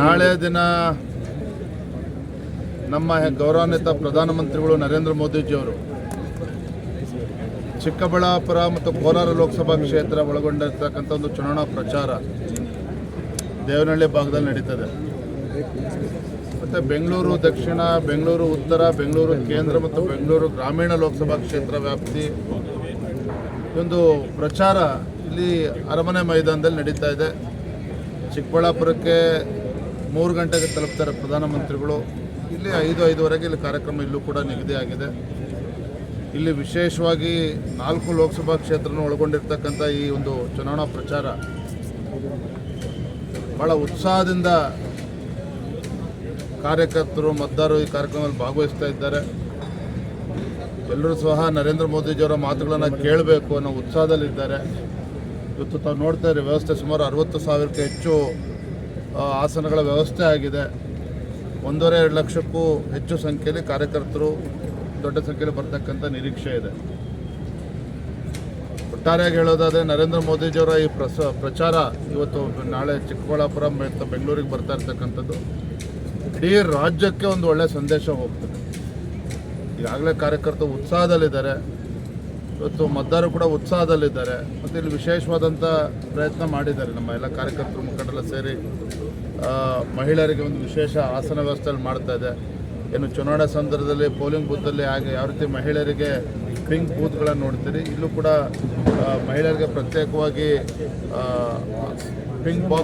ನಾಳೆ ದಿನ ನಮ್ಮ ಗೌರವಾನ್ವಿತ ಪ್ರಧಾನಮಂತ್ರಿಗಳು ನರೇಂದ್ರ ಮೋದಿಜಿಯವರು ಚಿಕ್ಕಬಳ್ಳಾಪುರ ಮತ್ತು ಕೋಲಾರ ಲೋಕಸಭಾ ಕ್ಷೇತ್ರ ಒಳಗೊಂಡಿರ್ತಕ್ಕಂಥ ಒಂದು ಚುನಾವಣಾ ಪ್ರಚಾರ ದೇವನಹಳ್ಳಿ ಭಾಗದಲ್ಲಿ ನಡೀತದೆ. ಮತ್ತು ಬೆಂಗಳೂರು ದಕ್ಷಿಣ, ಬೆಂಗಳೂರು ಉತ್ತರ, ಬೆಂಗಳೂರು ಕೇಂದ್ರ ಮತ್ತು ಬೆಂಗಳೂರು ಗ್ರಾಮೀಣ ಲೋಕಸಭಾ ಕ್ಷೇತ್ರ ವ್ಯಾಪ್ತಿ ಒಂದು ಪ್ರಚಾರ ಇಲ್ಲಿ ಅರಮನೆ ಮೈದಾನದಲ್ಲಿ ನಡೀತಾ ಇದೆ. ಚಿಕ್ಕಬಳ್ಳಾಪುರಕ್ಕೆ ಮೂರು ಗಂಟೆಗೆ ತಲುಪ್ತಾರೆ ಪ್ರಧಾನಮಂತ್ರಿಗಳು. ಇಲ್ಲಿ ಐದು, ಐದುವರೆಗೆ ಇಲ್ಲಿ ಕಾರ್ಯಕ್ರಮ ಇಲ್ಲೂ ಕೂಡ ನಿಗದಿ ಆಗಿದೆ. ಇಲ್ಲಿ ವಿಶೇಷವಾಗಿ ನಾಲ್ಕು ಲೋಕಸಭಾ ಕ್ಷೇತ್ರನ ಒಳಗೊಂಡಿರ್ತಕ್ಕಂಥ ಈ ಒಂದು ಚುನಾವಣಾ ಪ್ರಚಾರ ಭಾಳ ಉತ್ಸಾಹದಿಂದ ಕಾರ್ಯಕರ್ತರು, ಮತದಾರರು ಈ ಕಾರ್ಯಕ್ರಮದಲ್ಲಿ ಭಾಗವಹಿಸ್ತಾ ಇದ್ದಾರೆ. ಎಲ್ಲರೂ ಸಹ ನರೇಂದ್ರ ಮೋದಿಜಿಯವರ ಮಾತುಗಳನ್ನು ಕೇಳಬೇಕು ಅನ್ನೋ ಉತ್ಸಾಹದಲ್ಲಿದ್ದಾರೆ. ಇವತ್ತು ತಾವು ನೋಡ್ತಾ ಇದ್ದೀರಿ ವ್ಯವಸ್ಥೆ ಸುಮಾರು ಅರವತ್ತು ಸಾವಿರಕ್ಕೆ ಹೆಚ್ಚು ಆಸನಗಳ ವ್ಯವಸ್ಥೆ ಆಗಿದೆ. ಒಂದೂವರೆ, ಎರಡು ಲಕ್ಷಕ್ಕೂ ಹೆಚ್ಚು ಸಂಖ್ಯೆಯಲ್ಲಿ ಕಾರ್ಯಕರ್ತರು ದೊಡ್ಡ ಸಂಖ್ಯೆಯಲ್ಲಿ ಬರ್ತಕ್ಕಂಥ ನಿರೀಕ್ಷೆ ಇದೆ. ಒಟ್ಟಾರೆಯಾಗಿ ಹೇಳೋದಾದರೆ ನರೇಂದ್ರ ಮೋದಿಜಿಯವರ ಈ ಪ್ರಸ, ಪ್ರಚಾರ ಇವತ್ತು ನಾಳೆ ಚಿಕ್ಕಬಳ್ಳಾಪುರ ಮತ್ತು ಬೆಂಗಳೂರಿಗೆ ಬರ್ತಾ ಇರ್ತಕ್ಕಂಥದ್ದು. ಇಡೀ ರಾಜ್ಯಕ್ಕೆ ಒಂದು ಒಳ್ಳೆಯ ಸಂದೇಶ ಹೋಗ್ತದೆ. ಈಗಾಗಲೇ ಕಾರ್ಯಕರ್ತರು ಉತ್ಸಾಹದಲ್ಲಿದ್ದಾರೆ. ಇವತ್ತು ಮತದಾರರು ಕೂಡ ಉತ್ಸಾಹದಲ್ಲಿದ್ದಾರೆ ಮತ್ತು ಇಲ್ಲಿ ವಿಶೇಷವಾದಂಥ ಪ್ರಯತ್ನ ಮಾಡಿದ್ದಾರೆ ನಮ್ಮ ಎಲ್ಲ ಕಾರ್ಯಕರ್ತರು ಮುಖಂಡರೆಲ್ಲ ಸೇರಿ. ಮಹಿಳೆಯರಿಗೆ ಒಂದು ವಿಶೇಷ ಆಸನ ವ್ಯವಸ್ಥೆಯಲ್ಲಿ ಮಾಡ್ತಾ ಇದೆ. ಏನು ಚುನಾವಣಾ ಸಂದರ್ಭದಲ್ಲಿ ಪೋಲಿಂಗ್ ಬೂತಲ್ಲಿ ಹಾಗೆ ಯಾವ ರೀತಿ ಮಹಿಳೆಯರಿಗೆ ಪಿಂಕ್ ಬೂತ್ಗಳನ್ನು ನೋಡ್ತೀರಿ? ಇಲ್ಲೂ ಕೂಡ ಮಹಿಳೆಯರಿಗೆ ಪ್ರತ್ಯೇಕವಾಗಿ ಪಿಂಕ್ ಬಾಕ್ಸ್